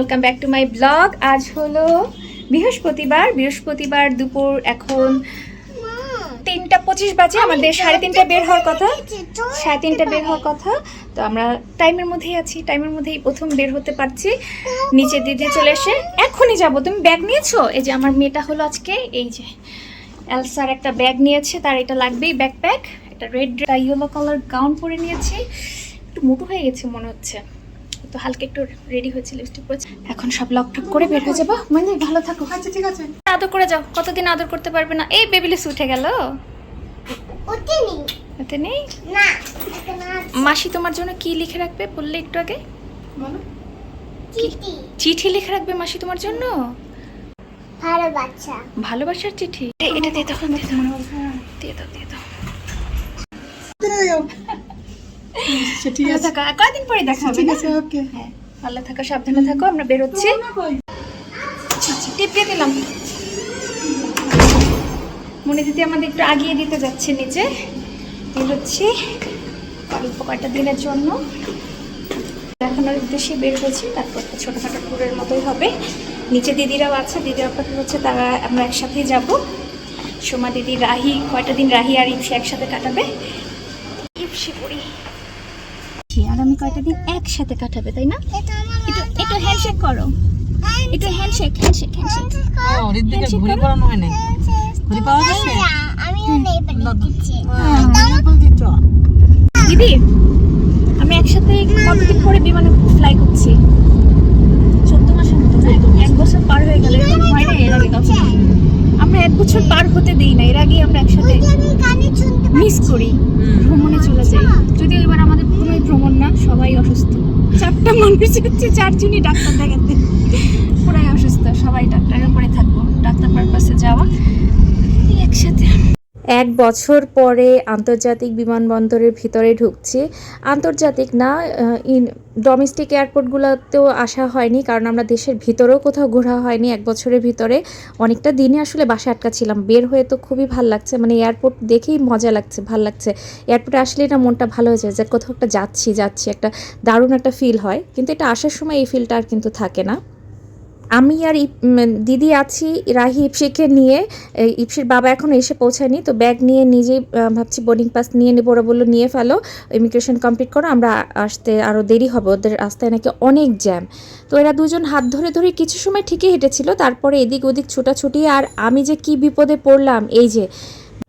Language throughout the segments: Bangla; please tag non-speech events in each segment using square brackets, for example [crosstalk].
Welcome back to my blog আজ হলো বৃহস্পতিবার। বৃহস্পতিবার দুপুর এখন তিনটা পঁচিশ বাজে। আমাদের সাড়ে তিনটা বের হওয়ার কথা। সাড়ে তিনটা বের হওয়ার কথা। তো আমরা টাইমের মধ্যেই আছি। টাইমের মধ্যেই প্রথম বের হতে পারছি। নিচে দিদি চলে এসে এখনই যাব। তুমি ব্যাগ নিয়েছো? এই যে আমার মেয়েটা হলো আজকে। এই যে এলসার একটা ব্যাগ নিয়েছে। তার এটা লাগবেই ব্যাকপ্যাক এটা রেড ইয়েলো কালার গাউন পরে নিয়েছি। একটু মোটু হয়ে গেছে মনে হচ্ছে। তো হালকা একটু রেডি হয়েছে লিপস্টিক পরেছে। এখন সব লক টক করে বের হয়ে যাব। মানে ভালো থাকো। আচ্ছা ঠিক আছে। আদর করে যাও। কতদিন আদর করতে পারবে না? এই বেবিলিস উঠে গেল। ওতে নেই না না মাসি তোমার জন্য কি লিখে রাখবে? বললে একটু আগে। বলো। চিঠি। চিঠি লিখে রাখবে মাসি তোমার জন্য? ভালো বাচ্চা ভালোবাসার চিঠি। এটা দিয়ে দাও দিয়ে দাও দিয়ে দাও দিয়ে দাও কোথায় যাও? আচ্ছা, ঠিক আছে। কয়দিন পরে দেখা হবে ঠিক আছে ওকে। হ্যাঁ ভালো থাকো সাবধানে থাকো আমরা বেরোচ্ছি। আচ্ছা টিপ দিয়ে দিলাম। মনে দিদি আমাদের একটু আগিয়ে দিতে যাচ্ছে নিচে। বেরোচ্ছি অল্প কয়টা দিনের জন্য। দেখানোর উদ্দেশ্যে বের হয়েছি তারপর তো ছোটোখাটো ট্যুরের মতোই হবে। নিচে দিদিরাও আছে দিদির অপেক্ষা হচ্ছে তারা আমরা একসাথেই যাব। সোমা দিদি রাহি কয়টা দিন রাহি আর ইপসি একসাথে কাটাবে। ইপসি করি আর আমি কয়টা দিন একসাথে কাটাবে তাই না? একটু একটু হ্যান্ডশেক করো। একটু হ্যান্ডশেক হ্যান্ডশেক হ্যান্ডশেক ও ঘুরি হয় নাই ঘুরি পাওয়া যায় আমিও নেই দিচ্ছি। দিদি আমি একসাথে কতদিন পরে বিমানে ফ্লাই করছি? চোদ্দ মাসের মতো এক বছর পার হয়ে গেল এরকম হয় না এর আগে আমরা এক বছর পার হতে দিই না এর আগে আমরা একসাথে মিস করি ভ্রমণে চলে যাই। যদিও এবার আমাদের সবাই অসুস্থ। চারটা মানুষ হচ্ছে, চারজনই ডাক্তার দেখাতে। পুরাই অসুস্থ, সবাই ডাক্তারের উপরে থাকব। ডাক্তার পারপাসে যাওয়া। একসাথে। এক বছর পরে আন্তর্জাতিক বিমানবন্দরের ভিতরে ঢুকছি। আন্তর্জাতিক না ইন ডোমেস্টিক এয়ারপোর্টগুলোতেও আসা হয়নি, কারণ আমরা দেশের ভিতরেও কোথাও ঘোরা হয়নি। এক বছরের ভিতরে অনেকটা দিনে আসলে বাসায় আটকা ছিলাম। বের হয়ে তো খুবই ভালো লাগছে মানে এয়ারপোর্ট দেখেই মজা লাগছে, ভালো লাগছে। এয়ারপোর্টে আসলেই না মনটা ভালো হয়ে যায় যে কোথাও একটা যাচ্ছি যাচ্ছি, একটা দারুণ একটা ফিল হয়। কিন্তু এটা আসার সময় এই ফিলটা আর কিন্তু থাকে না। আমি আর দিদি আছি, রাহি ইপসিকে নিয়ে। ইপসির বাবা এখন এসে পৌঁছায়নি, তো ব্যাগ নিয়ে নিজেই ভাবছি বোর্ডিং পাস নিয়ে নেব। ওরা বলল, নিয়ে ফেলো ইমিগ্রেশন কমপ্লিট করো, আমরা আসতে আরও দেরি হবে। ওদের রাস্তায় নাকি অনেক জ্যাম তো এরা দুজন হাত ধরে ধরে কিছু সময় ঠিকই হেঁটেছিল, তারপরে এদিক ওদিক ছোটাছুটি, আর আমি যে কি বিপদে পড়লাম, এই যে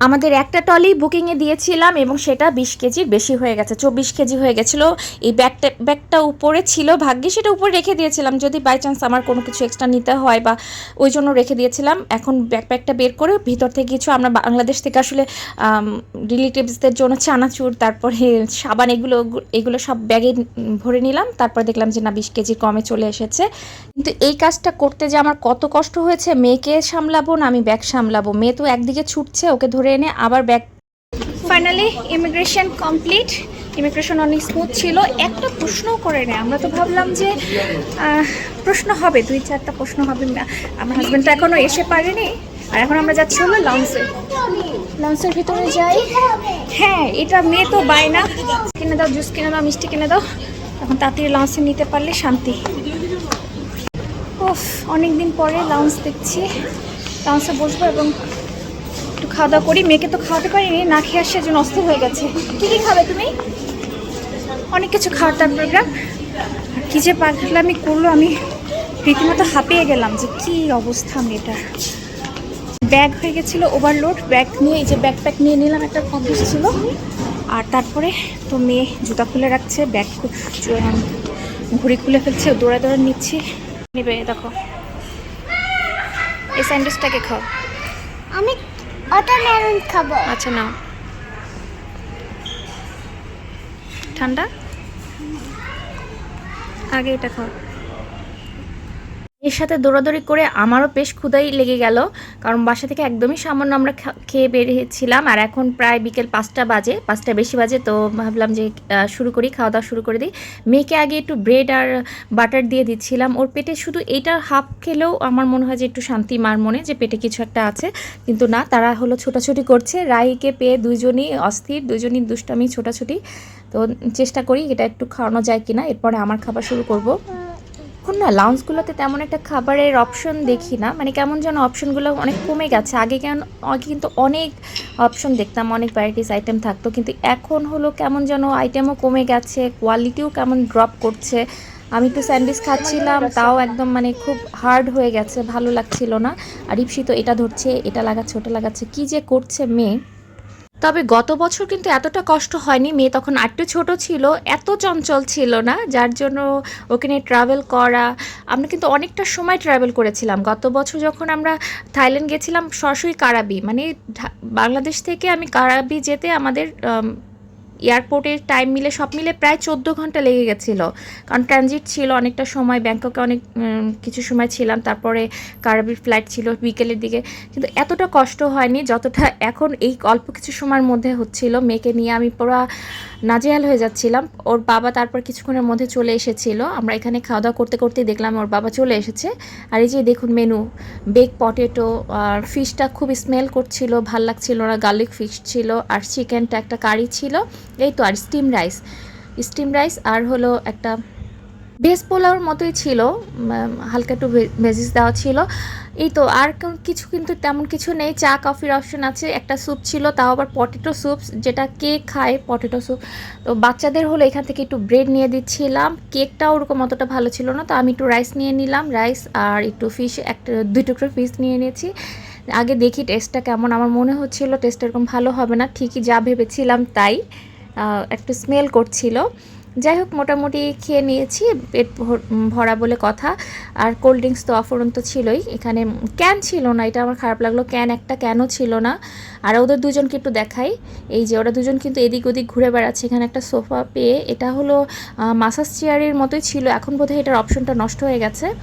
আমাদের একটা টলি বুকিংয়ে দিয়েছিলাম এবং সেটা বিশ কেজির বেশি হয়ে গেছে, চব্বিশ কেজি হয়ে গেছিল। এই ব্যাগটা ব্যাগটা উপরে ছিল ভাগ্যে, সেটা উপরে রেখে দিয়েছিলাম। যদি বাই চান্স আমার কোনো কিছু এক্সট্রা নিতে হয় বা ওই জন্য রেখে দিয়েছিলাম, এখন ব্যাকপ্যাকটা বের করে ভিতর থেকে কিছু আমরা বাংলাদেশ থেকে আসলে রিলেটিভসদের জন্য চানাচুর, তারপরে সাবান এগুলো এগুলো সব ব্যাগে ভরে নিলাম। তারপর দেখলাম যে না, বিশ কেজি কমে চলে এসেছে। কিন্তু এই কাজটা করতে যে আমার কত কষ্ট হয়েছে, মেয়েকে সামলাবো না, আমি ব্যাগ সামলাবো। মেয়ে তো একদিকে ছুটছে, ওকে ধরে এনে আবার bag finally immigration complete immigration অনেক স্মুথ ছিল। একটা প্রশ্নও করে নেই আমরা তো ভাবলাম যে প্রশ্ন হবে। দুই চারটা প্রশ্ন হবে না। আমার হাজব্যান্ড তো এখনও এসে পারেনি। আর এখন আমরা যাচ্ছি হলো লঞ্চে লঞ্চের ভিতরে যাই। হ্যাঁ এটা মেয়ে তো বায়না। কিনে দাও জুস কিনে দাও মিষ্টি কিনে দাও। এখন তাড়াতাড়ি লঞ্চে নিতে পারলে শান্তি। ওফ অনেক দিন পরে লঞ্চ দেখছি। লঞ্চে বসবো এবং খাওয়া দাওয়া করি মেয়েকে তো খাওয়াতে পারিনি না খেয়ে আসে জন্য অস্থির হয়ে গেছে। কি কি খাবে তুমি? অনেক কিছু খাওয়ার তার প্রোগ্রাম কী যে পাগলামি করল আমি রীতিমতো হাঁপিয়ে গেলাম যে কি অবস্থা মেয়েটার। ব্যাগ হয়ে গেছিল ওভারলোড ব্যাগ নিয়ে এই যে ব্যাকপ্যাক নিয়ে নিলাম একটা অভ্যেস ছিল। আর তারপরে তো মেয়ে জুতা খুলে রাখছে ব্যাগ খু- চু- আম, ঘুড়ি খুলে ফেলছে দৌড়া দৌড়া নিচ্ছি। নেবে দেখো। এই স্যান্ডউইচটাকে খাও। আমি ওয়াটারমেলন খাব। আচ্ছা নাও। ঠান্ডা? আগে এটা খাও। এর সাথে দৌড়াদৌড়ি করে আমারও বেশ ক্ষুদাই লেগে গেল। কারণ বাসা থেকে একদমই সামান্য আমরা খেয়ে বেরিয়েছিলাম আর এখন প্রায় বিকেল পাঁচটা বাজে, পাঁচটা বেশি বাজে, তো ভাবলাম যে শুরু করি খাওয়া দাওয়া শুরু করে দিই। মেয়েকে আগে একটু ব্রেড আর বাটার দিয়ে দিচ্ছিলাম। ওর পেটে শুধু এইটা হাফ খেলেও আমার মনে হয় যে একটু শান্তি মার মনে, যে পেটে কিছু একটা আছে। কিন্তু না, তারা হলো ছোটাছুটি করছে। রাইকে পেয়ে দুজনই অস্থির, দুজনই দুষ্টামি, ছোটাছুটি। তো চেষ্টা করি এটা একটু খাওয়ানো যায় কিনা। এরপরে আমার খাবার শুরু করব। এখন না লাউঞ্জগুলোতে তেমন একটা খাবারের অপশন দেখি না। মানে কেমন যেন অপশনগুলো অনেক কমে গেছে। আগে কেন আগে কিন্তু অনেক অপশন দেখতাম অনেক ভ্যারাইটিস আইটেম থাকতো। কিন্তু এখন হলো কেমন যেন আইটেমও কমে গেছে কোয়ালিটিও কেমন ড্রপ করছে। আমি তো স্যান্ডউইচ খাচ্ছিলাম তাও একদম মানে খুব হার্ড হয়ে গেছে ভালো লাগছিল না। আর ইপসি তো এটা ধরছে এটা লাগাচ্ছে ওটা লাগাচ্ছে কি যে করছে মেয়ে। তবে গত বছর কিন্তু এতটা কষ্ট হয়নি। মেয়ে তখন আটটু ছোট ছিল, এত চঞ্চল ছিল না, যার জন্য ওখানে ট্রাভেল করা। আমরা কিন্তু অনেকটা সময় ট্রাভেল করেছিলাম। গত বছর যখন আমরা থাইল্যান্ড গেছিলাম সরাসরি কারাবি মানে বাংলাদেশ থেকে আমি কারাবি যেতে আমাদের এয়ারপোর্টের টাইম মিলে, সব মিলে প্রায় চোদ্দ ঘণ্টা লেগে গেছিল। কারণ ট্রানজিট ছিল অনেকটা সময়, ব্যাংককে অনেক কিছু সময় ছিলাম, তারপরে কারাবির ফ্লাইট ছিল বিকেলের দিকে। কিন্তু এতটা কষ্ট হয়নি যতটা এখন এই অল্প কিছু সময়ের মধ্যে হচ্ছিল। মেয়েকে নিয়ে আমি পুরো নাজেহাল হয়ে যাচ্ছিলাম। ওর বাবা তারপর কিছুক্ষণের মধ্যে চলে এসেছিল। আমরা এখানে খাওয়া দাওয়া করতে করতে দেখলাম ওর বাবা চলে এসেছে। আর এই যে দেখুন মেনু বেক পটেটো আর ফিশটা খুব স্মেল করছিল, ভালো লাগছিল না গার্লিক ফিশ ছিল, আর চিকেনটা একটা কারি ছিল। এই তো আর স্টিম রাইস স্টিম রাইস আর হলো একটা ভেজ পোলাওর মতোই ছিল হালকা একটু ভেজিস দেওয়া ছিল। এই তো আর কিছু কিন্তু তেমন কিছু নেই, চা কফির অপশন আছে, একটা স্যুপ ছিল, তাও আবার পটেটো স্যুপ যেটা কে খায় পটেটো স্যুপ তো বাচ্চাদের হলো এখান থেকে একটু ব্রেড নিয়ে দিচ্ছিলাম কেকটাও ওরকম অতটা ভালো ছিল না, তো আমি একটু রাইস নিয়ে নিলাম রাইস আর একটু ফিশ একটা, দুই টুকরো ফিশ নিয়ে নিয়েছি। আগে দেখি টেস্টটা কেমন, আমার মনে হচ্ছিল টেস্ট এরকম ভালো হবে না, ঠিকই যা ভেবেছিলাম তাই। একটু স্মেল করছিল। যাই হোক মোটামুটি খেয়ে নিয়েছি, পেট ভর- বলে কথা। আর কোল্ড ড্রিঙ্কস তো অফুরন্ত ছিলই। এখানে ক্যান ছিল না, এটা আমার খারাপ লাগল। ক্যান একটা ক্যানও ছিল না। আর ওদের দুজনকে একটু দেখাই। এই যে ওরা দুজন কিন্তু এদিক ওদিক ঘুরে বেড়াচ্ছে। এখানে একটা সোফা পেয়ে, এটা হলো মাসাজ চেয়ারের মতোই ছিল। এখন বোধহয় এটার অপশনটা নষ্ট হয়ে গেছে।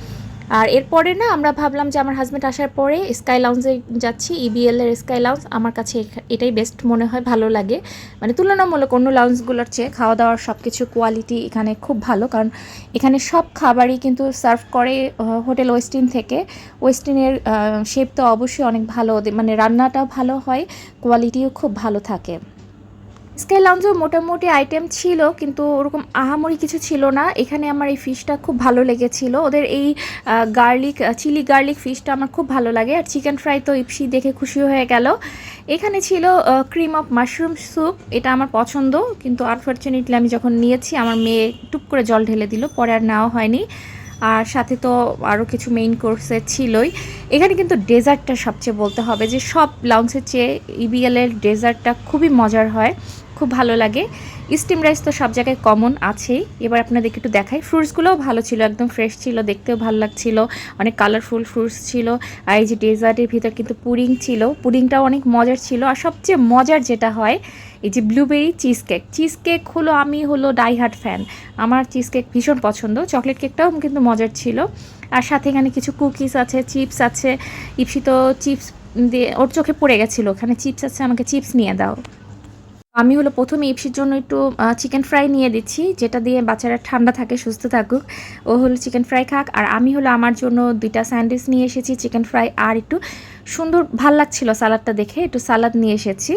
আর এরপরে না, আমরা ভাবলাম যে আমার হাজব্যান্ড আসার পরে স্কাই লাউঞ্জে যাচ্ছি ইবিএল এর স্কাই লাউঞ্জ আমার কাছে এটাই বেস্ট মনে হয়, ভালো লাগে। মানে তুলনামূলক অন্য লাউঞ্জগুলোর চেয়ে খাওয়া দাওয়ার সব কিছু কোয়ালিটি এখানে খুব ভালো। কারণ এখানে সব খাবারই কিন্তু সার্ভ করে হোটেল ওয়েস্টিন থেকে। ওয়েস্টিনের শেপ তো অবশ্যই অনেক ভালো। মানে রান্নাটাও ভালো হয় কোয়ালিটিও খুব ভালো থাকে। স্কাই লাউঞ্জেও মোটামুটি আইটেম ছিল, কিন্তু ওরকম আহামরি কিছু ছিল না। এখানে আমার এই ফিশটা খুব ভালো লেগেছিল। ওদের এই গার্লিক চিলি গার্লিক ফিশটা আমার খুব ভালো লাগে। আর চিকেন ফ্রাই তো ইপসি দেখে খুশি হয়ে গেল। এখানে ছিল ক্রিম অফ মাশরুম স্যুপ, এটা আমার পছন্দ, কিন্তু আনফর্চুনেটলি আমি যখন নিয়েছি, আমার মেয়ে টুপ করে জল ঢেলে দিল, পরে আর নেওয়া হয়নি। আর সাথে তো আরও কিছু মেইন কোর্সে ছিলই। এখানে কিন্তু ডেজার্টটা সবচেয়ে বলতে হবে যে, সব লাউন্সের চেয়ে ইবিএলের ডেজার্টটা খুবই মজার হয়। খুব ভালো লাগে। স্টিম রাইস তো সব জায়গায় কমন আছেই। এবার আপনাদেরকে একটু দেখাই। ফ্রুটসগুলোও ভালো ছিল, একদম ফ্রেশ ছিল, দেখতেও ভালো লাগছিল। অনেক কালারফুল ফ্রুটস ছিল। আর এই যে ডেজার্টের ভিতর কিন্তু পুডিং ছিল। পুডিংটাও অনেক মজার ছিল। আর সবচেয়ে মজার যেটা হয়, এই যে blueberry cheese cake cheese cake হলো, আমি হলো ডাইহার্ট ফ্যান আমার চিজ কেক ভীষণ পছন্দ। চকলেট কেকটাও কিন্তু মজার ছিল। আর সাথে এখানে কিছু কুকিজ আছে চিপস আছে। ইপসি তো চিপস দিয়ে ওর চোখে পড়ে গেছিল। ওখানে চিপস আছে, আমাকে চিপস নিয়ে দাও। আমি হলো প্রথমে ইপসির জন্য একটু চিকেন ফ্রাই নিয়ে দিচ্ছি, যেটা দিয়ে বাচ্চারা ঠান্ডা থাকে, সুস্থ থাকুক। ও হলো চিকেন ফ্রাই খাক, আর আমি হলো আমার জন্য দুইটা স্যান্ডউইচ নিয়ে এসেছি চিকেন ফ্রাই আর একটু সুন্দর, ভালো লাগছিল সালাদটা দেখে, একটু সালাদ নিয়ে এসেছি।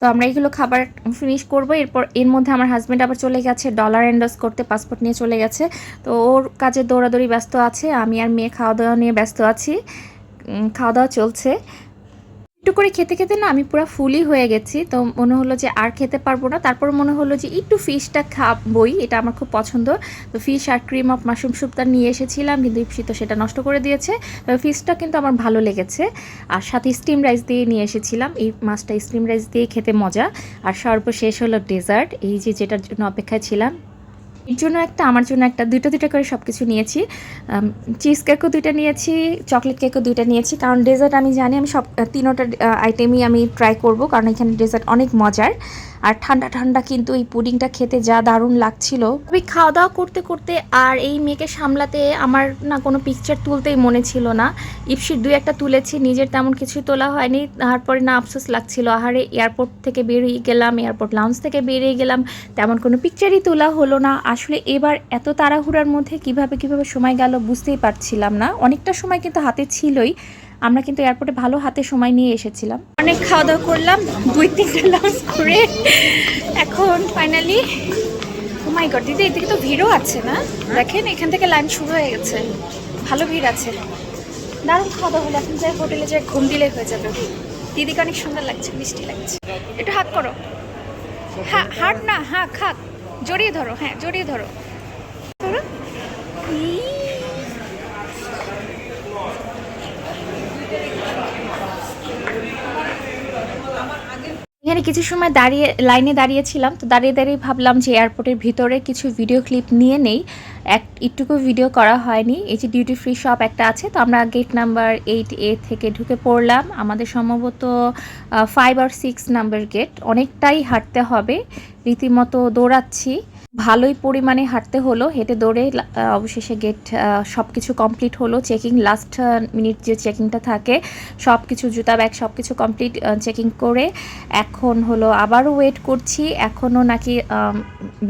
তো আমরা এইগুলো খাবার ফিনিশ করব, এরপর এর মধ্যে আমার হাজব্যান্ড আবার চলে গেছে ডলার এন্ডস করতে পাসপোর্ট নিয়ে চলে গেছে। তো ওর কাজে দৌড়াদৌড়ি ব্যস্ত আছে, আমি আর মেয়ে খাওয়া দাওয়া নিয়ে ব্যস্ত আছি। খাওয়া দাওয়া চলছে। একটু করে খেতে খেতে না আমি পুরো ফুলি হয়ে গেছি। তো মনে হলো যে আর খেতে পারব না। তারপর মনে হলো যে একটু ফিশটা খাবই, এটা আমার খুব পছন্দ। তো ফিশ আর ক্রিম অফ মাশরুম স্যুপটা নিয়ে এসেছিলাম, কিন্তু ইপসি তো সেটা নষ্ট করে দিয়েছে। ফিশটা কিন্তু আমার ভালো লেগেছে। আর সাথে স্টিম রাইস দিয়ে নিয়ে এসেছিলাম। এই মাছটা স্টিম রাইস দিয়ে খেতে মজা। আর সর্বশেষ হলো ডেজার্ট এই যে যেটার জন্য অপেক্ষায় ছিলাম এর জন্য একটা, আমার জন্য একটা দুটো দুটো করে সব কিছু নিয়েছি। চিজ কেকও দুইটা নিয়েছি চকলেট কেকও দুইটা নিয়েছি। কারণ ডেজার্ট আমি জানি, আমি সব তিনোটা আইটেমই আমি ট্রাই করব। কারণ এখানে ডেজার্ট অনেক মজার। আর ঠান্ডা ঠান্ডা কিন্তু এই পুডিংটা খেতে যা দারুণ লাগছিল। আমি খাওয়া দাওয়া করতে করতে আর এই মেয়েকে সামলাতে আমার না কোনো পিকচার তুলতেই মনে ছিল না। ইপসির দুই একটা তুলেছি নিজের তেমন কিছু তোলা হয়নি। তারপরে না আফসোস লাগছিল আহারে এয়ারপোর্ট থেকে বেরিয়ে গেলাম এয়ারপোর্ট লাউঞ্জ থেকে বেরিয়ে গেলাম তেমন কোনো পিকচারই তোলা হলো না। আসলে এবার এত তাড়াহুড়ার মধ্যে কীভাবে কীভাবে সময় গেল বুঝতেই পারছিলাম না। অনেকটা সময় কিন্তু হাতে ছিলই। আমরা কিন্তু এয়ারপোর্টে ভালো হাতে সময় নিয়ে এসেছিলাম। অনেক খাওয়া দাওয়া করলাম দুই তিনটে লাঞ্চ করে এখন ফাইনালি মাই গড দিদি, এদিকে তো ভিড়ও আছে না? দেখেন, এখান থেকে লাইন শুরু হয়ে গেছে। ভালো ভিড় আছে। দারুণ খাওয়া দাওয়া হলো। এখন যাই হোটেলে যাই, ঘুম দিলে হয়ে যাবে। দিদিকে অনেক সুন্দর লাগছে, মিষ্টি লাগছে। একটু হাত করো। হ্যাঁ হাট না হ্যাঁ খাক। জড়িয়ে ধরো হ্যাঁ জড়িয়ে ধরো। ধরো। এখানে কিছু সময় দাঁড়িয়ে লাইনে দাঁড়িয়েছিলাম। তো দাঁড়িয়ে দাঁড়িয়ে ভাবলাম যে এয়ারপোর্টের ভিতরে কিছু ভিডিও ক্লিপ নিয়ে নেই। এক, একটুকু ভিডিও করা হয়নি। এই যে ডিউটি ফ্রি শপ একটা আছে, তো আমরা গেট নাম্বার এইট এ থেকে ঢুকে পড়লাম। আমাদের সম্ভবত ফাইভ আর সিক্স নাম্বার গেট অনেকটাই হাঁটতে হবে। রীতিমতো দৌড়াচ্ছি। ভালোই পরিমাণে হাঁটতে হলো, হেঁটে দৌড়ে অবশেষে গেট সব কিছু কমপ্লিট হলো। চেকিং লাস্ট মিনিট যে চেকিংটা থাকে সব কিছু জুতা ব্যাগ সব কিছু কমপ্লিট চেকিং করে এখন হলো আবারও ওয়েট করছি। এখনও নাকি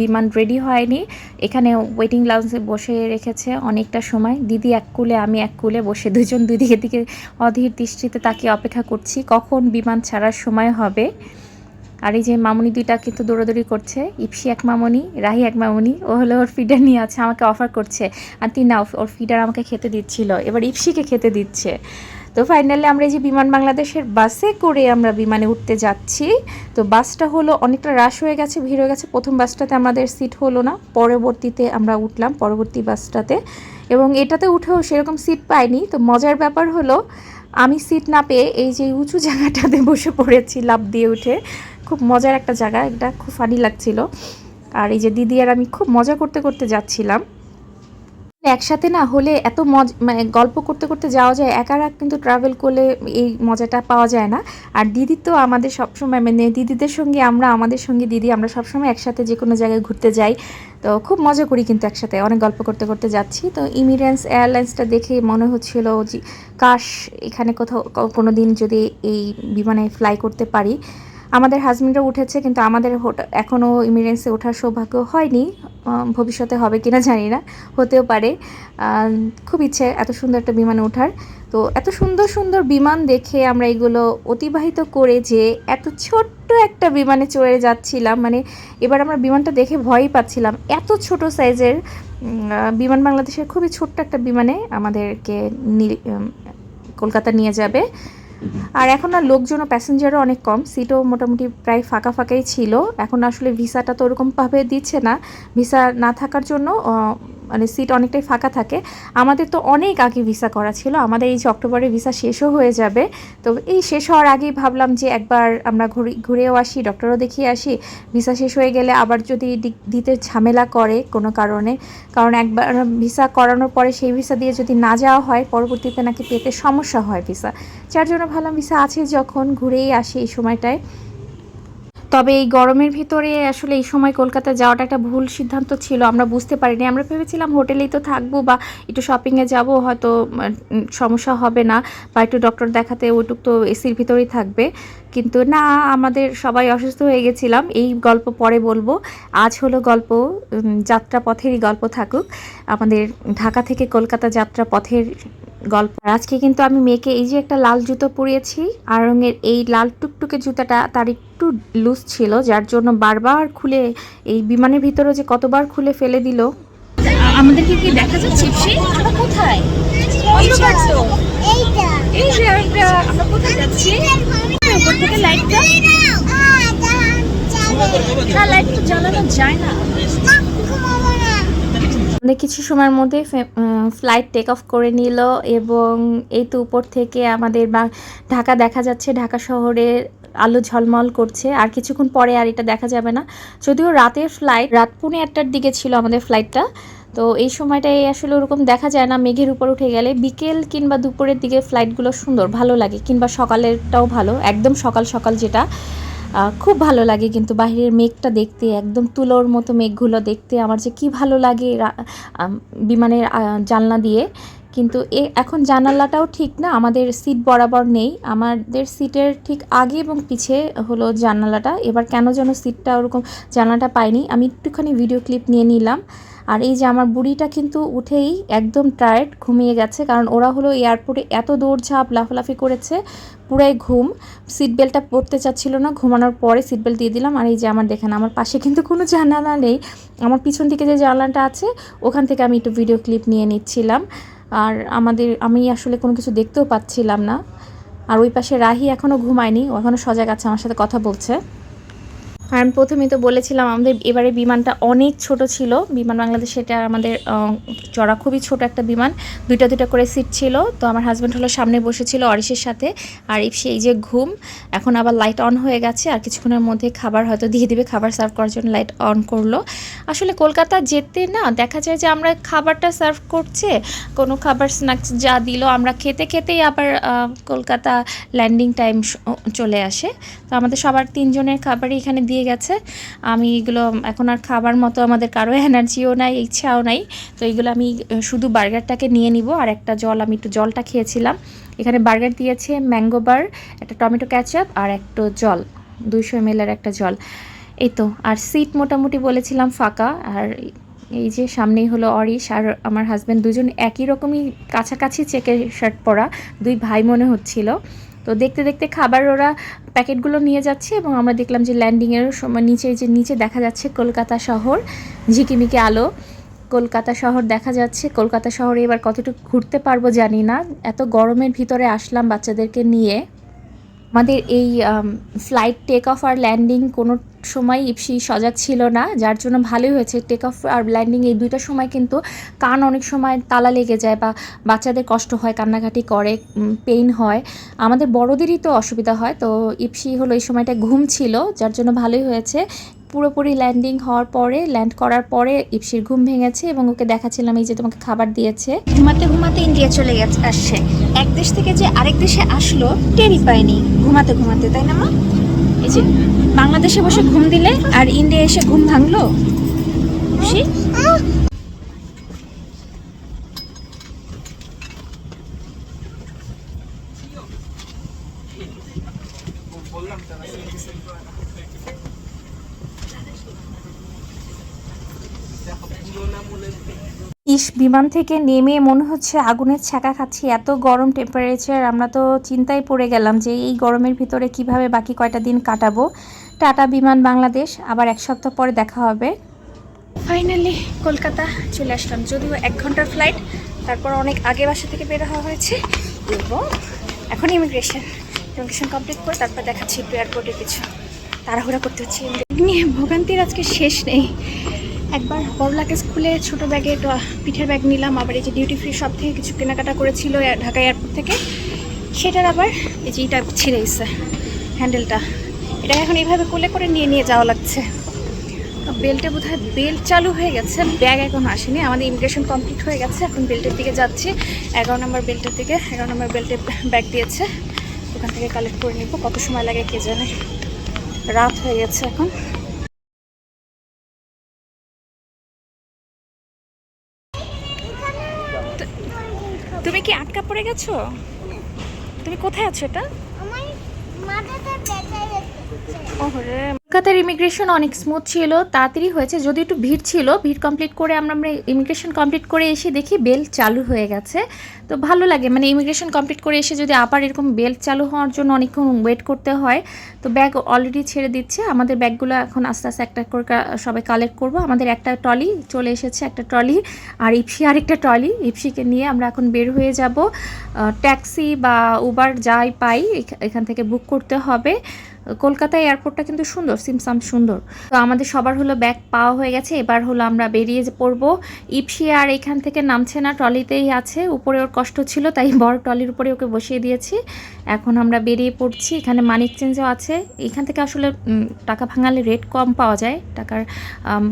বিমান রেডি হয়নি। এখানে ওয়েটিং লাউঞ্জে বসে রেখেছে অনেকটা সময়। দিদি এক কুলে, আমি এক কুলে বসে দুজন দুই দিকে দিকে অধীর দৃষ্টিতে তাকে অপেক্ষা করছি, কখন বিমান ছাড়ার সময় হবে। আর এই যে মামুনি দুইটা কিন্তু দৌড়াদৌড়ি করছে, ইপসি এক মামনি, রাহি এক মামনি, ও হলো ওর ফিডার নিয়ে আছে, আমাকে অফার করছে। আর তিন না, ওর ফিডার আমাকে খেতে দিচ্ছিল, এবার ইপসিকে খেতে দিচ্ছে। তো ফাইনালি আমরা এই যে বিমান বাংলাদেশের বাসে করে আমরা বিমানে উঠতে যাচ্ছি। তো বাসটা হলো অনেকটা রাশ হয়ে গেছে, ভিড় হয়ে গেছে। প্রথম বাসটাতে আমাদের সিট হলো না, পরবর্তীতে আমরা উঠলাম, পরবর্তী বাসটাতে। এবং এটাতে উঠেও সেরকম সিট পাইনি। তো মজার ব্যাপার হলো, আমি সিট না পেয়ে এই যে উঁচু জায়গাটাতে বসে পড়েছি লাভ দিয়ে উঠে। খুব মজার একটা জায়গা, এটা খুব ফানি লাগছিল। আর এই যে দিদি আর আমি খুব মজা করতে করতে যাচ্ছিলাম। একসাথে না হলে এত মজ মানে গল্প করতে করতে যাওয়া যায় একারা কিন্তু ট্রাভেল করলে এই মজাটা পাওয়া যায় না। আর দিদি তো আমাদের সবসময় মানে দিদিদের সঙ্গে আমরা, আমাদের সঙ্গে দিদি, আমরা সবসময় একসাথে যে কোনো জায়গায় ঘুরতে যাই। তো খুব মজা করি কিন্তু একসাথে, অনেক গল্প করতে করতে যাচ্ছি। তো ইমিরেন্স এয়ারলাইন্সটা দেখে মনে হচ্ছিল যে, কাশ, এখানে কোথাও কোনো দিন যদি এই বিমানে ফ্লাই করতে পারি। আমাদের হাজবেন্ডরা উঠেছে, কিন্তু আমাদের এখনও ইমিরেন্সে ওঠার সৌভাগ্য হয়নি। ভবিষ্যতে হবে কিনা জানি না, হতেও পারে। খুব ইচ্ছে এত সুন্দর একটা বিমানে ওঠার। তো এত সুন্দর সুন্দর বিমান দেখে আমরা এগুলো অতিবাহিত করে যে এত ছোট্ট একটা বিমানে চড়ে যাচ্ছিলাম মানে এবার আমরা বিমানটা দেখে ভয়ই পাচ্ছিলাম। এত ছোট সাইজের বিমান বাংলাদেশের খুবই ছোট্ট একটা বিমানে আমাদেরকে কলকাতা নিয়ে যাবে। আর এখন আর লোকজনও প্যাসেঞ্জারও অনেক কম সিটও মোটামুটি প্রায় ফাঁকা ফাঁকাই ছিল। এখন আসলে ভিসাটা তো ওরকমভাবে দিচ্ছে না। ভিসা না থাকার জন্য মানে সিট অনেকটাই ফাঁকা থাকে। আমাদের তো অনেক আগে ভিসা করা ছিল, আমাদের এই যে অক্টোবরে ভিসা শেষও হয়ে যাবে। তো এই শেষ হওয়ার আগেই ভাবলাম যে একবার আমরা ঘুরে, ঘুরেও আসি ডক্টরও দেখিয়ে আসি। ভিসা শেষ হয়ে গেলে আবার যদি দিতে ঝামেলা করে কোনো কারণে, কারণ একবার ভিসা করানোর পরে সেই ভিসা দিয়ে যদি না যাওয়া হয়, পরবর্তীতে নাকি পেতে সমস্যা হয় ভিসা যার জন্য ভাবলাম ভিসা আছে যখন, ঘুরেই আসি এই সময়টায়। তবে এই গরমের ভিতরে আসলে এই সময় কলকাতা যাওয়াটা একটা ভুল সিদ্ধান্ত ছিল, আমরা বুঝতে পারিনি। আমরা ভেবেছিলাম হোটেলেই তো থাকব বা একটু শপিংয়ে যাব, হয়তো সমস্যা হবে না বা একটু ডক্টর দেখাতে ওইটুক তো এসির ভিতরেই থাকবে। কিন্তু না, আমাদের সবাই অসুস্থ হয়ে গেছিলাম। এই গল্প পরে বলব। আজ হলো গল্প যাত্রা পথেরই গল্প থাকুক। আমাদের ঢাকা থেকে কলকাতা যাত্রা পথের গল্প আজকে কিন্তু আমি মেয়েকে এই যে একটা লাল জুতো পরিয়েছি, আর রঙের এই লাল টুকটুকে জুতাটা তার একটু লুজ ছিল, যার জন্য বারবার খুলে, এই বিমানের ভিতরে যে কতবার খুলে ফেলে দিল। আমাদেরকে কি দেখা যাচ্ছে কোথায়? এই যে একটা আমরা কোথায় যাচ্ছি? উপর থেকে লাইটটা না লাইট তো জ্বালানো যায় না। আমাদের কিছু সময়ের মধ্যে ফ্লাইট টেক অফ করে নিল এবং এই তো উপর থেকে আমাদের বা- ঢাকা দেখা যাচ্ছে ঢাকা শহরের আলো ঝলমল করছে। আর কিছুক্ষণ পরে আর এটা দেখা যাবে না। যদিও রাতের ফ্লাইট রাত পুনে একটার দিকে ছিল আমাদের ফ্লাইটটা তো এই সময়টায় আসলে ওরকম দেখা যায় না, মেঘের উপর উঠে গেলে বিকেল কিংবা দুপুরের দিকে ফ্লাইটগুলো সুন্দর, ভালো লাগে। কিংবা সকালেরটাও ভালো, একদম সকাল সকাল যেটা খুব ভালো লাগে কিন্তু বাইরের মেঘটা দেখতে, একদম তুলোর মতো মেঘগুলো দেখতে, আমার যে কি ভালো লাগে বিমানের জানলা দিয়ে। কিন্তু এ, এখন জানালাটাও ঠিক না, আমাদের সিট বরাবর নেই, আমাদের সিটের ঠিক আগে এবং পিছে হলো জানালাটা, এবার কেন যেন সিটটা ওরকম জানালাটা পাইনি, আমি একটুখানি ভিডিও ক্লিপ নিয়ে নিলাম। আর এই যে আমার বুড়িটা কিন্তু উঠেই একদম টায়ার্ড ঘুমিয়ে গেছে, কারণ ওরা হলো এয়ারপোর্টে এত দৌড়ঝাঁপ, লাফালাফি করেছে, পুরাই ঘুম। সিট বেল্টটা পরতে চাচ্ছিল না, ঘুমানোর পরে সিট বেল্ট দিয়ে দিলাম। আর এই যে আমার দেখেন, আমার পাশে কিন্তু কোনো জানালা নেই। আমার পিছন দিকে যে জানালাটা আছে, ওখান থেকে আমি একটু ভিডিও ক্লিপ নিয়ে নিচ্ছিলাম। আর আমাদের, আমি আসলে কোনো কিছু দেখতেও পাচ্ছিলাম না। আর ওই পাশে রাহি এখনও ঘুমায়নি, ও এখনও সজাগ আছে, আমার সাথে কথা বলছে। আর আমি প্রথমেই তো বলেছিলাম আমাদের এবারে বিমানটা অনেক ছোট ছিল। বিমান বাংলাদেশ এটা আমাদের চড়া খুবই ছোট একটা বিমান। দুইটা দুইটা করে সিট ছিল। তো আমার হাজব্যান্ড হলো সামনে বসেছিল অরিশের সাথে। আর ইপসি এই যে ঘুম, এখন আবার লাইট অন হয়ে গেছে। আর কিছুক্ষণের মধ্যে খাবার হয়তো দিয়ে দিবে, খাবার সার্ভ করার জন্য লাইট অন করল। আসলে কলকাতা যেতে না, দেখা যায় যে আমরা খাবারটা সার্ভ করছে, কোনো খাবার স্ন্যাক্স যা দিল, আমরা খেতে খেতেই আবার কলকাতা ল্যান্ডিং টাইম চলে আসে। তো আমাদের সবার তিনজনের খাবারই এখানে দিয়ে গেছে। আমি এগুলো এখন আর খাবার মতো আমাদের কারও এনার্জিও নাই, ইচ্ছাও নাই। তো এইগুলো আমি শুধু বার্গারটাকে নিয়ে নিব আর একটা জল, আমি একটু জলটা খেয়েছিলাম। এখানে বার্গার দিয়েছে ম্যাঙ্গো বার একটা টমেটো ক্যাচআপ আর একটা জল, দুইশো এম একটা জল। এই তো, আর সিট মোটামুটি বলেছিলাম ফাঁকা। আর এই যে সামনেই হলো অরিশ আর আমার হাজব্যান্ড দুজন একই রকমই কাছাকাছি চেকের শার্ট পরা, দুই ভাই মনে হচ্ছিল। তো দেখতে দেখতে খাবার ওরা প্যাকেটগুলো নিয়ে যাচ্ছে এবং আমরা দেখলাম যে ল্যান্ডিংয়ের সময় নিচে যে নিচে দেখা যাচ্ছে কলকাতা শহর, ঝিকিমিকি আলো। কলকাতা শহর দেখা যাচ্ছে। কলকাতা শহরে এবার কতটুকু ঘুরতে পারব জানি না। এত গরমের ভিতরে আসলাম বাচ্চাদেরকে নিয়ে। আমাদের এই ফ্লাইট টেক অফ আর ল্যান্ডিং কোনো সময় ইপসি সজাগ ছিল না, যার জন্য ভালোই হয়েছে। টেক অফ আর ল্যান্ডিং এই দুইটা সময় কিন্তু কান অনেক সময় তালা লেগে যায় বা বাচ্চাদের কষ্ট হয়, কান্নাকাটি করে পেইন হয়। আমাদের বড়দেরই তো অসুবিধা হয়, তো ইপসি হলো এই সময়টা ঘুম ছিল, যার জন্য ভালোই হয়েছে। পুরোপুরি ল্যান্ডিং হওয়ার পরে ল্যান্ড করার পরে ইপসির ঘুম ভেঙেছে এবং ওকে দেখাচ্ছিলাম এই যে তোমাকে খাবার দিয়েছে। ঘুমাতে ঘুমাতে ইন্ডিয়া চলে গেছে, আসছে। এক দেশ থেকে যে আরেক দেশে আসলো টেরি পায়নি। ঘুমাতে ঘুমাতে, তাই না মা? এই যে, বাংলাদেশে বসে ঘুম দিলে আর ইন্ডিয়া এসে ঘুম ভাঙলো? খুশি? ইস বিমান থেকে নেমে মনে হচ্ছে আগুনের ছ্যাঁকা খাচ্ছি। এত গরম টেম্পারেচার আমরা তো চিন্তায় পড়ে গেলাম যে এই গরমের ভিতরে কীভাবে বাকি কয়টা দিন কাটাবো। টাটা বিমান বাংলাদেশ, আবার এক সপ্তাহ পরে দেখা হবে। ফাইনালি কলকাতা চলে আসলাম। যদিও এক ঘণ্টার ফ্লাইট তারপর অনেক আগে বাসা থেকে বের হওয়া হয়েছে। এবং এখন ইমিগ্রেশন ইমিগ্রেশন কমপ্লিট করে তারপর দেখাচ্ছি এয়ারপোর্টে কিছু। তাড়াহুড়া করতে হচ্ছে। নিয়ে ভোগান্তির আজকে শেষ নেই। একবার বড় লাগেজ খুলে ছোটো ব্যাগে পিঠের ব্যাগ নিলাম, আবার এই যে ডিউটি ফ্রি শপ থেকে কিছু কেনাকাটা করেছিল ঢাকা এয়ারপোর্ট থেকে। সেটার আবার এই যে এটা ছিঁড়ে গেছে হ্যান্ডেলটা এটা এখন এইভাবে কোলে করে নিয়ে নিয়ে যাওয়া লাগছে। বেল্টে বোধ বেল্ট চালু হয়ে গেছে ব্যাগ এখন আসেনি। আমাদের ইমিগ্রেশন কমপ্লিট হয়ে গেছে, এখন বেল্টের দিকে যাচ্ছি। এগারো নম্বর বেল্টের দিকে, এগারো নম্বর বেল্টে ব্যাগ দিয়েছে। ওখান থেকে কালেক্ট করে নিব, কত সময় লাগে কে জানে। রাত হয়ে গেছে এখন। তুমি কি আটকা পড়ে গেছো? তুমি কোথায় আছো এটা? আমার মাথাটা ব্যথা কলকাতার ইমিগ্রেশন অনেক স্মুথ ছিল, তাড়াতাড়ি হয়েছে। যদি একটু ভিড় ছিল, ভিড় কমপ্লিট করে আমরা আমরা ইমিগ্রেশন কমপ্লিট করে এসে দেখি বেল চালু হয়ে গেছে। তো ভালো লাগে মানে ইমিগ্রেশন কমপ্লিট করে এসে যদি আবার এরকম বেল চালু হওয়ার জন্য অনেকক্ষণ ওয়েট করতে হয়, তো ব্যাগ অলরেডি ছেড়ে দিচ্ছে। আমাদের ব্যাগগুলো এখন আস্তে আস্তে একটা করে সবাই কালেক্ট করব। আমাদের একটা ট্রলি চলে এসেছে, একটা ট্রলি আর ইপসি আরেকটা ট্রলি ইপসিকে নিয়ে আমরা এখন বের হয়ে যাব। ট্যাক্সি বা উবার যাই পাই, এখা- এখান থেকে বুক করতে হবে। কলকাতা এয়ারপোর্টটা কিন্তু সুন্দর, সিমসাম সুন্দর। তো আমাদের সবার হলো ব্যাগ পাওয়া হয়ে গেছে, এবার হলো আমরা বেরিয়ে পড়ব। ইপসি আর এখান থেকে নামছে না, ট্রলিতেই আছে, উপরে ওর কষ্ট ছিল, তাই বড় ট্রলির উপরে ওকে বসিয়ে দিয়েছি। এখন আমরা বেরিয়ে পড়ছি, এখানে মানিক চেঞ্জও আছে। এখান থেকে আসলে টাকা ভাঙালে রেট কম পাওয়া যায়, টাকার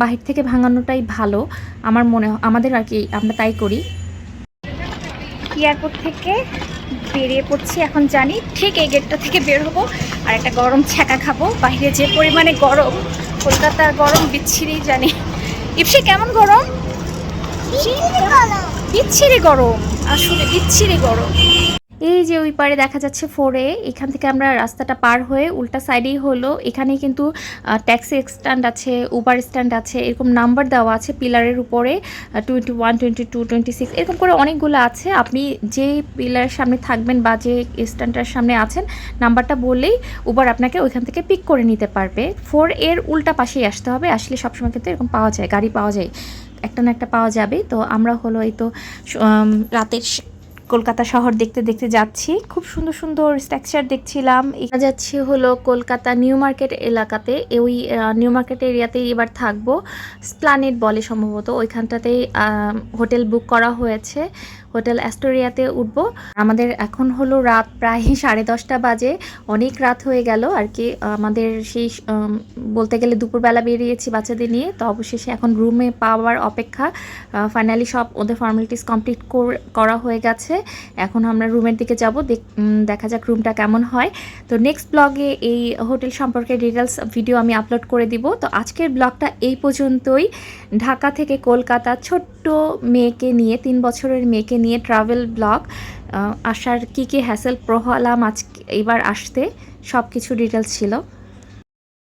বাহির থেকে ভাঙানোটাই ভালো। আমার মনে আমাদের আর কি, আমরা তাই করি। এয়ারপোর্ট থেকে বেরিয়ে পড়ছি এখন জানি ঠিক এই গেটটা থেকে বের হব আর একটা গরম ছ্যাঁকা খাব। বাইরে যে পরিমাণে গরম কলকাতার গরম বিচ্ছিরি জানি। ইপসি কেমন গরম। বিচ্ছিরি গরম আসলে বিচ্ছিরি গরম। এই যে ওই পারে দেখা যাচ্ছে ফোরে এখান থেকে আমরা রাস্তাটা পার হয়ে উল্টা সাইডেই হলো। এখানে কিন্তু ট্যাক্সি স্ট্যান্ড আছে উবার স্ট্যান্ড আছে, এরকম নাম্বার দেওয়া আছে পিলারের উপরে twenty one twenty two twenty six এরকম করে অনেকগুলো আছে। আপনি যে পিলারের সামনে থাকবেন বা যে স্ট্যান্ডটার সামনে আছেন নাম্বারটা বললেই উবার আপনাকে ওইখান থেকে পিক করে নিতে পারবে। ফোর এর উল্টা পাশেই আসতে হবে। আসলে সবসময় কিন্তু এরকম পাওয়া যায়, গাড়ি পাওয়া যায়। একটা না একটা পাওয়া যাবে। তো আমরা হলো এই তো রাতের কলকাতা শহর দেখতে দেখতে যাচ্ছি। খুব সুন্দর সুন্দর স্ট্রাকচার দেখছিলাম। যাচ্ছি হলো কলকাতা নিউ মার্কেট এলাকাতে। ওই নিউ মার্কেট এরিয়াতেই এবার থাকব। স্প্লানেট বলে সম্ভবত। ওইখানটাতেই হোটেল বুক করা হয়েছে। হোটেল অ্যাস্টোরিয়াতে উঠবো। আমাদের এখন হলো রাত প্রায় [laughs] সাড়ে দশটা বাজে। অনেক রাত হয়ে গেল আর কি। আমাদের সেই বলতে গেলে দুপুরবেলা বেরিয়েছি বাচ্চাদের নিয়ে। তো অবশেষে এখন রুমে পাওয়ার অপেক্ষা। ফাইনালি সব ওদের ফর্মালিটিস কমপ্লিট করা হয়ে গেছে। এখন আমরা রুমের দিকে যাব। দেখা যাক রুমটা কেমন হয়। তো নেক্সট ব্লগে এই হোটেল সম্পর্কে ডিটেলস ভিডিও আমি আপলোড করে দিব। তো আজকের ব্লগটা এই পর্যন্তই। ঢাকা থেকে কলকাতা ছোট্ট মেয়েকে নিয়ে, তিন বছরের মেয়েকে নিয়ে ট্রাভেল ব্লগ আসার কী কী হ্যাসেল প্রহলাম আজ এবার আসতে সব কিছু ডিটেলস ছিল।